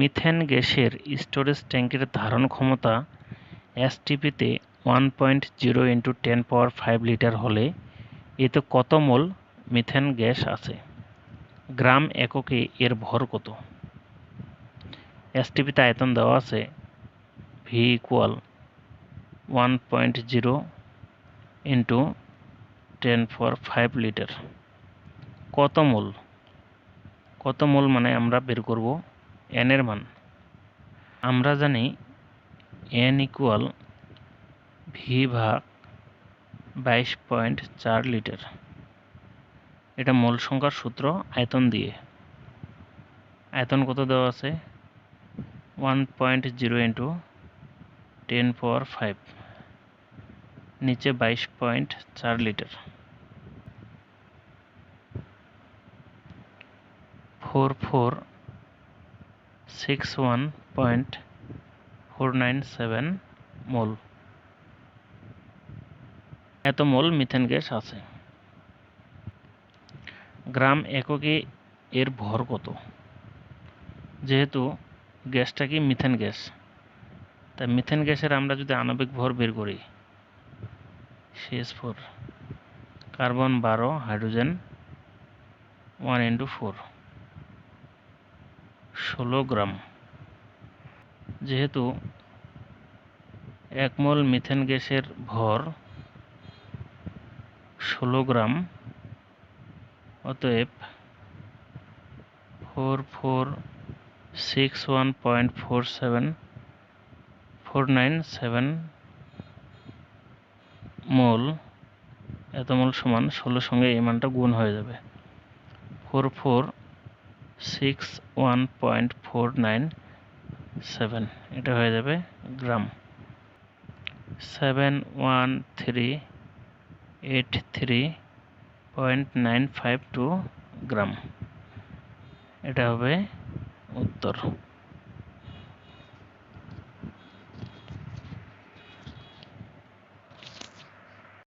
Methane গ্যাসের storage ট্যাঙ্কের ধারণ ক্ষমতা এসটিপিতে one point zero into ten power five litre হলে এতে কত মোল মিথেন গ্যাস আছে? গ্রাম এককে এর ভর কত? এসটিপিতে আয়তন দেওয়া আছে V equal one point zero into ten for five litre. কত মোল? কত মোল মানে আমরা বের করব? এন এর মান। আমরা জানি এন ইকুয়াল ভি ভাগ বাইশ পয়েন্ট চার লিটার। এটা মোল সংখ্যার সূত্র আয়তন দিয়ে। আয়তন কত দেওয়া আছে? One point zero into ten power five. নিচে বাইশ পয়েন্ট চার litre. Four four six one point four nine seven mole এত মোল মিথেন গ্যাস আছে। গ্রাম এককে এর ভর কত? যেহেতু গ্যাসটা কি মিথেন গ্যাস তাই মিথেন গ্যাসের আমরা যদি আণবিক ভর বের করি সিএস ফোর কার্বন বারো হাইড্রোজেন ওয়ান ইন্টু ফোর ষোলো গ্রাম। যেহেতু এক মোল মিথেন গ্যাসের ভর ষোলো গ্রাম, অতএব four four six one point four seven, four nine seven mole, এত মোল সমান ষোলোর সঙ্গে এই মানটা গুণ হয়ে যাবে। Four four six one point four nine seven এটা হয়ে যাবে gram. Seven one three eight three point nine five two gram. এটা হবে উত্তর।